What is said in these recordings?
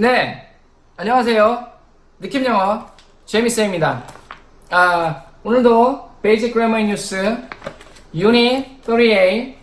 네, 안녕하세요. 느낌 영어 재미쌤입니다. 아, 오늘도 베이직 그래머 뉴스 유닛 38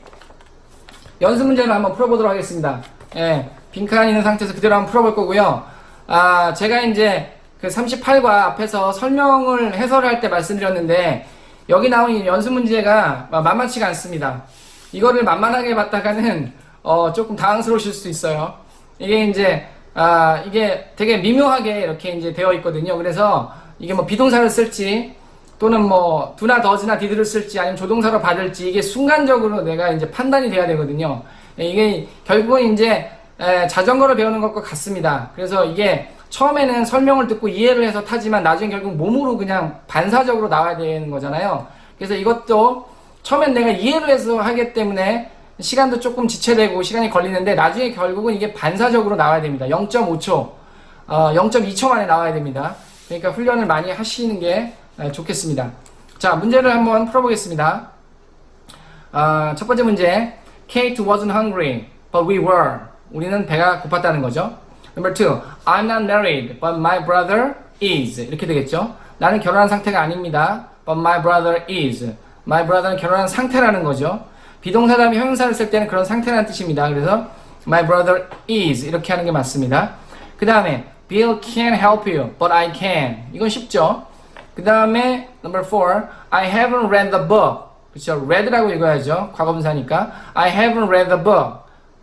연습 문제를 한번 풀어보도록 하겠습니다. 예, 빈칸 있는 상태에서 그대로 한번 풀어볼 거고요. 아, 제가 이제 그 38과 앞에서 설명을 해설을 할 때 말씀드렸는데 여기 나온 이 연습 문제가 만만치가 않습니다. 이거를 만만하게 봤다가는 어, 조금 당황스러우실 수 있어요. 이게 이제 아, 이게 되게 미묘하게 이렇게 이제 되어 있거든요. 그래서 이게 뭐 비동사를 쓸지 또는 뭐 두나 더즈나 디드를 쓸지 아니면 조동사로 받을지 이게 순간적으로 내가 이제 판단이 돼야 되거든요. 이게 결국은 이제 에, 자전거를 배우는 것과 같습니다. 그래서 이게 처음에는 설명을 듣고 이해를 해서 타지만 나중에 결국 몸으로 그냥 반사적으로 나와야 되는 거잖아요. 그래서 이것도 처음엔 내가 이해를 해서 하기 때문에 시간도 조금 지체되고 시간이 걸리는데 나중에 결국은 이게 반사적으로 나와야 됩니다. 0.5초, 어, 0.2초 만에 나와야 됩니다. 그러니까 훈련을 많이 하시는 게 에, 좋겠습니다. 자, 문제를 한번 풀어보겠습니다. 아, 첫 번째 문제. Kate wasn't hungry, but we were. 우리는 배가 고팠다는 거죠. Number two. I'm not married, but my brother is. 이렇게 되겠죠. 나는 결혼한 상태가 아닙니다. But my brother is. My brother는 결혼한 상태라는 거죠. 비동사 다음에 형용사를 쓸 때는 그런 상태라는 뜻입니다. 그래서 my brother is 이렇게 하는 게 맞습니다. 그 다음에 Bill can't help you, but I can. 이건 쉽죠. 그 다음에 number four, I haven't read the book. 그렇죠. read라고 읽어야죠. 과거분사니까. I haven't read the book,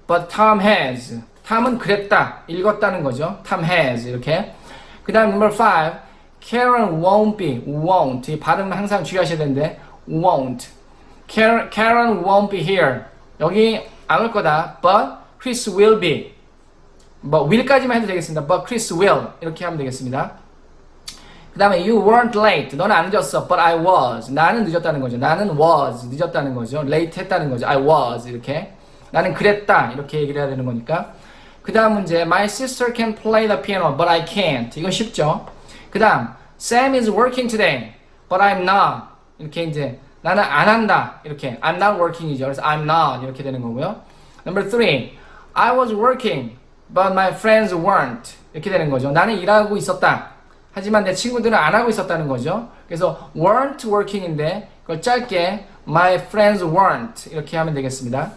but Tom has. 탐은 그랬다, 읽었다는 거죠. Tom has 이렇게. 그 다음 number five, Karen won't be, won't. 이 발음 항상 주의하셔야 되는데 won't. Karen, Karen won't be here. 여기 안 올 거다. But Chris will be. 뭐 will까지만 해도 되겠습니다. But Chris will 이렇게 하면 되겠습니다. 그 다음에 you weren't late. 너는 안 늦었어. But I was. 나는 늦었다는 거죠. 나는 was. 늦었다는 거죠. late 했다는 거죠. I was. 이렇게. 나는 그랬다. 이렇게 얘기를 해야 되는 거니까. 그 다음 문제. My sister can play the piano, but I can't. 이건 쉽죠. 그 다음. Sam is working today, but I'm not. 이렇게 이제 나는 안 한다. 이렇게. I'm not working이죠. 그래서 I'm not. 이렇게 되는 거고요. Number three. I was working, but my friends weren't. 이렇게 되는 거죠. 나는 일하고 있었다. 하지만 내 친구들은 안 하고 있었다는 거죠. 그래서 weren't working인데 그걸 짧게 my friends weren't 이렇게 하면 되겠습니다.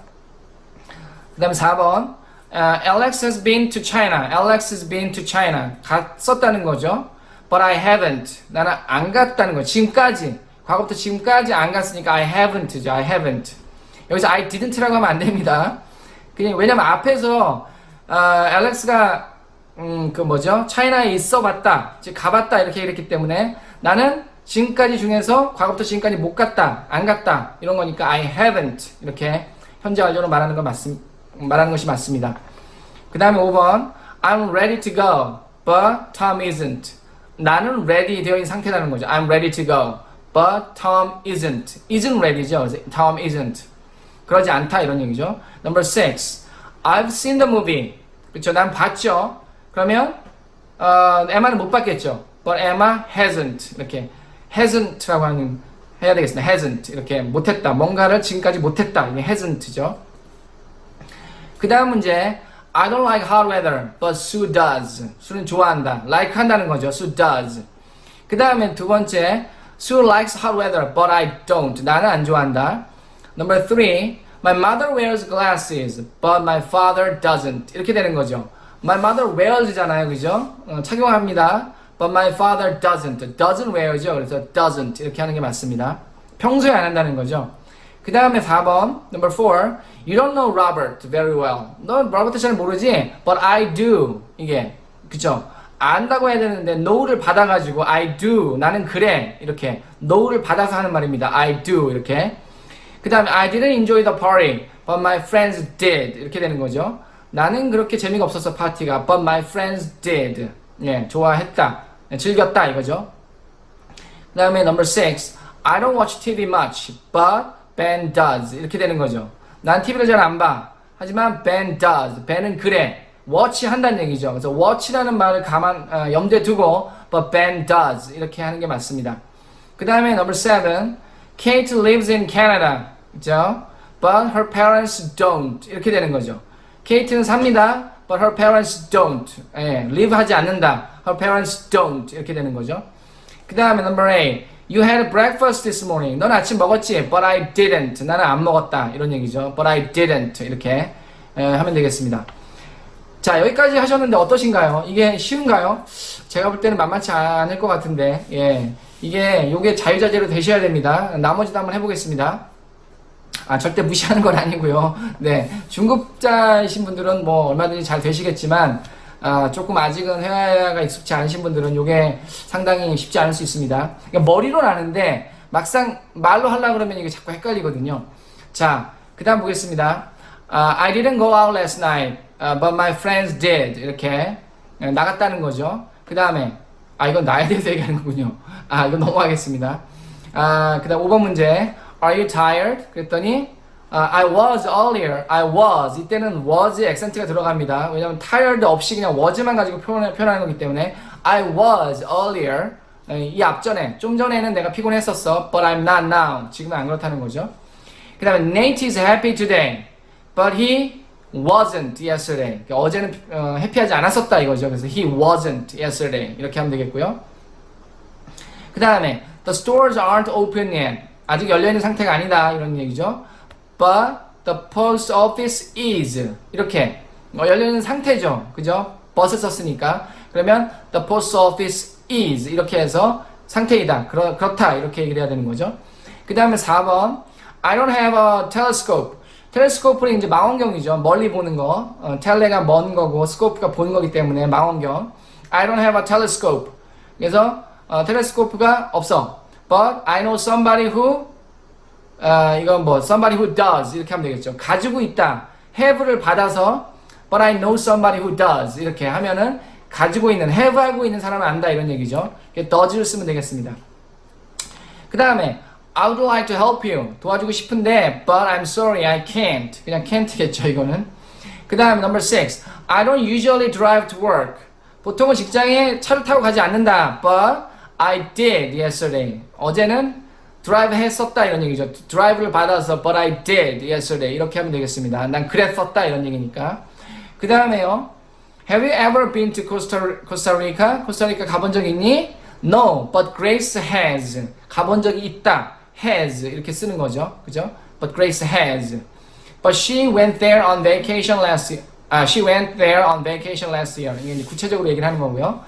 그 다음에 4번 uh, Alex has been to China. Alex has been to China. 갔었다는 거죠. But I haven't. 나는 안 갔다는 거죠. 지금까지. 과거부터 지금까지 안 갔으니까 I haven't죠. I haven't. 여기서 I didn't라고 하면 안 됩니다. 그냥 왜냐면 앞에서 어, 알렉스가 음, 그 뭐죠? 차이나에 있어 봤다. 즉 가봤다 이렇게 얘기했기 때문에 나는 지금까지 중에서 과거부터 지금까지 못 갔다. 안 갔다. 이런 거니까 I haven't. 이렇게 현재 완료로 말하는 거 맞습 말하는 것이 맞습니다. 그다음에 5번 I'm ready to go, but Tom isn't. 나는 ready 되어 있는 상태라는 거죠. I'm ready to go, but Tom isn't. isn't ready죠. Tom isn't. 그러지 않다 이런 얘기죠. Number 6. I've seen the movie. 그렇죠. 난 봤죠. 그러면 어, 에마는 못 봤겠죠. But Emma hasn't. 이렇게 hasn't라고 하는 해야 되겠습니다. hasn't. 이렇게 못했다. 뭔가를 지금까지 못했다. 이게 hasn't죠. 그 다음 문제 I don't like hot weather, but Sue does. 수는 좋아한다. like 한다는 거죠. Sue does. 그 다음에 두 번째 Sue likes hot weather, but I don't. 나는 안 좋아한다. Number three, my mother wears glasses, but my father doesn't. 이렇게 되는 거죠. My mother wears잖아요, 그죠? 어, 착용합니다. But my father doesn't. doesn't wear죠. 그래서 doesn't 이렇게 하는 게 맞습니다. 평소에 안 한다는 거죠. 그 다음에 4번, number 4. You don't know Robert very well. 너 로버트 잘 모르지? But I do. 이게, 그쵸? 안다고 해야 되는데, know를 받아가지고, I do. 나는 그래. 이렇게. know를 받아서 하는 말입니다. I do. 이렇게. 그 다음에, I didn't enjoy the party, but my friends did. 이렇게 되는 거죠. 나는 그렇게 재미가 없었어, 파티가. But my friends did. 예, 좋아했다. 예, 즐겼다. 이거죠. 그 다음에 number 6. I don't watch TV much, but Ben does. 이렇게 되는 거죠. 난 TV를 잘 안 봐. 하지만 Ben does. Ben은 그래. Watch 한다는 얘기죠. 그래서 watch라는 말을 가만, 어, 염두에 두고, but Ben does. 이렇게 하는 게 맞습니다. 그 다음에 number 7. Kate lives in Canada. 그죠? But her parents don't. 이렇게 되는 거죠. 케이트는 삽니다. but her parents don't. 예, live 하지 않는다. her parents don't. 이렇게 되는 거죠. 그 다음에 number 8. You had breakfast this morning. 넌 아침 먹었지? But I didn't. 나는 안 먹었다. 이런 얘기죠. But I didn't. 이렇게 예, 하면 되겠습니다. 자, 여기까지 하셨는데 어떠신가요? 이게 쉬운가요? 제가 볼 때는 만만치 않을 것 같은데, 예. 이게, 요게 자유자재로 되셔야 됩니다. 나머지도 한번 해보겠습니다. 아, 절대 무시하는 건 아니고요. 네. 중급자이신 분들은 뭐 얼마든지 잘 되시겠지만, 아, 조금 아직은 회화가 익숙치 않으신 분들은 요게 상당히 쉽지 않을 수 있습니다. 그러니까 머리로는 아는데, 막상 말로 하려고 그러면 이게 자꾸 헷갈리거든요. 자, 그 다음 보겠습니다. 아, I didn't go out last night, uh, but my friends did. 이렇게 예, 나갔다는 거죠. 그 다음에 아 이건 나에 대해서 얘기하는 거군요. 아 이거 넘어가겠습니다. 아 그다음 5번 문제. Are you tired? 그랬더니 아, I was earlier. I was 이때는 was 액센트가 들어갑니다. 왜냐면 tired 없이 그냥 was만 가지고 표현, 표현하는 거기 때문에 I was earlier. 예, 이 앞전에 좀 전에는 내가 피곤했었어. But I'm not now. 지금은 안 그렇다는 거죠. 그 다음에 Nate is happy today, but he wasn't yesterday. 그러니까 어제는 어, 해피하지 않았었다 이거죠. 그래서 he wasn't yesterday 이렇게 하면 되겠고요. 그 다음에 the stores aren't open yet. 아직 열려 있는 상태가 아니다 이런 얘기죠. But the post office is 이렇게 어, 열려 있는 상태죠. 그죠? but을 썼으니까 그러면 the post office is 이렇게 해서 상태이다. 그렇, 그렇다 이렇게 얘기를 해야 되는 거죠. 그 다음에 4번 I don't have a telescope. 텔레스코프는 이제 망원경이죠. 멀리 보는 거. 어, 텔레가 먼 거고 스코프가 보는 거기 때문에 망원경. I don't have a telescope. 그래서 어, 텔레스코프가 없어. But I know somebody who 어, 이건 뭐 somebody who does 이렇게 하면 되겠죠. 가지고 있다. have를 받아서 but I know somebody who does 이렇게 하면은 가지고 있는 have 하고 있는 사람은 안다 이런 얘기죠. does를 쓰면 되겠습니다. 그 다음에 I would like to help you. 도와주고 싶은데, but I'm sorry, I can't. 그냥 can't겠죠, 이거는. 그 다음에 number six. I don't usually drive to work. 보통은 직장에 차를 타고 가지 않는다. But I did yesterday. 어제는 drive 했었다 이런 얘기죠. drive를 받아서 but I did yesterday. 이렇게 하면 되겠습니다. 난 그랬었다 이런 얘기니까. 그 다음에요. Have you ever been to Costa, Costa Rica? 코스타리카 가본 적 있니? No, but Grace has. 가본 적이 있다. Has 이렇게 쓰는 거죠. 그죠? But Grace has. But she went there on vacation last year. 아, she went there on vacation last year. 이게 구체적으로 얘기를 하는 거고요.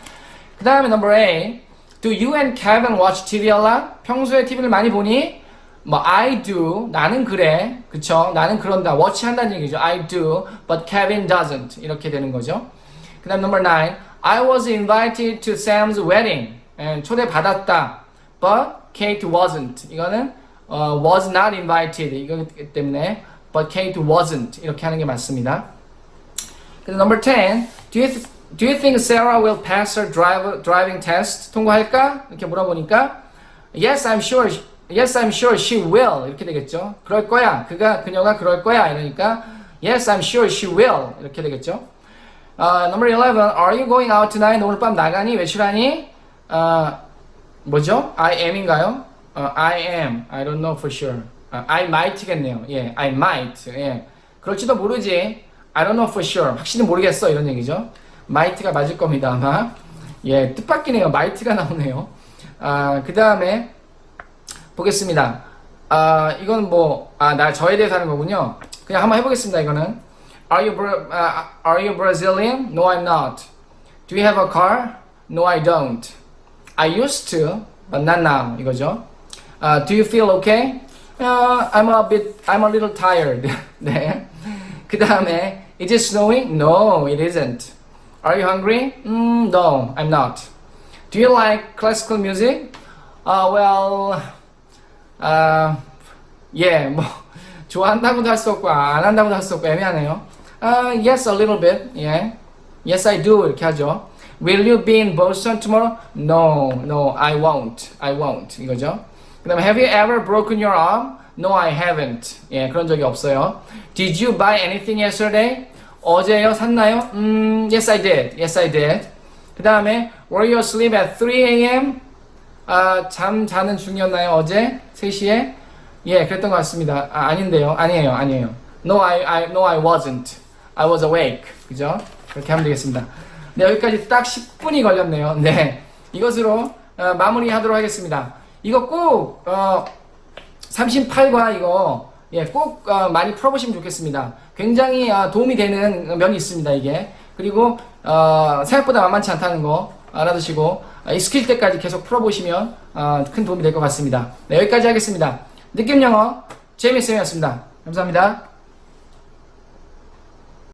그 다음에 number A. Do you and Kevin watch TV a lot? 평소에 TV를 많이 보니? 뭐 I do. 나는 그래. 그쵸? 나는 그런다. watch 한다는 얘기죠. I do. But Kevin doesn't. 이렇게 되는 거죠. 그 다음 number 9. I was invited to Sam's wedding. 예, 초대 받았다. But Kate wasn't. 이거는 어, was not invited. 이거기 때문에 but Kate wasn't. 이렇게 하는 게 맞습니다. 그다음 number 10. Do you, do you think Sarah will pass her drive, driving test? 통과할까? 이렇게 물어보니까 Yes, I'm sure. Yes, I'm sure she will. 이렇게 되겠죠. 그럴 거야. 그가 그녀가 그럴 거야. 이러니까 Yes, I'm sure she will. 이렇게 되겠죠. 어, number 11. Are you going out tonight? 오늘 밤 나가니? 외출하니? 어, 뭐죠? I am인가요? 어, I am. I don't know for sure. 어, I might겠네요. 예, I might. 예. 그럴지도 모르지. I don't know for sure. 확실히 모르겠어. 이런 얘기죠. might가 맞을 겁니다, 아마. 예, 뜻밖이네요. might가 나오네요. 아, 그 다음에 보겠습니다. 아, 이건 뭐, 아, 나 저에 대해서 하는 거군요. 그냥 한번 해보겠습니다, 이거는. Are you, Bra- uh, are you Brazilian? No, I'm not. Do you have a car? No, I don't. I used to, but not now. 이거죠. Uh, do you feel okay? Uh, I'm a bit, I'm a little tired. 네. 그 다음에, is it snowing? No, it isn't. Are you hungry? Mm, no, I'm not. Do you like classical music? Uh, well, uh, yeah, 뭐 좋아한다고도 할 수 없고 안 한다고도 할 수 없고 애매하네요. Uh, yes, a little bit. Yeah. Yes, I do. 이렇게 하죠. Will you be in Boston tomorrow? No, no, I won't. I won't. 이거죠. 그 다음에 Have you ever broken your arm? No, I haven't. 예, 그런 적이 없어요. Did you buy anything yesterday? 어제요? 샀나요? 음, yes, I did. Yes, I did. 그 다음에 Were you asleep at 3 a.m.? 아, 잠 자는 중이었나요? 어제 3시에? 예, 그랬던 것 같습니다. 아, 아닌데요. 아니에요. 아니에요. No, I, I, no, I wasn't. I was awake. 그죠? 그렇게 하면 되겠습니다. 네, 여기까지 딱 10분이 걸렸네요. 네. 이것으로 어, 마무리하도록 하겠습니다. 이거 꼭 어, 38과 이거 예, 꼭 어, 많이 풀어보시면 좋겠습니다. 굉장히 어, 도움이 되는 면이 있습니다. 이게 그리고 어, 생각보다 만만치 않다는 거 알아두시고 어, 익숙해질 때까지 계속 풀어보시면 어, 큰 도움이 될 것 같습니다. 네, 여기까지 하겠습니다. 느낌 영어 제이미 쌤이었습니다. 감사합니다.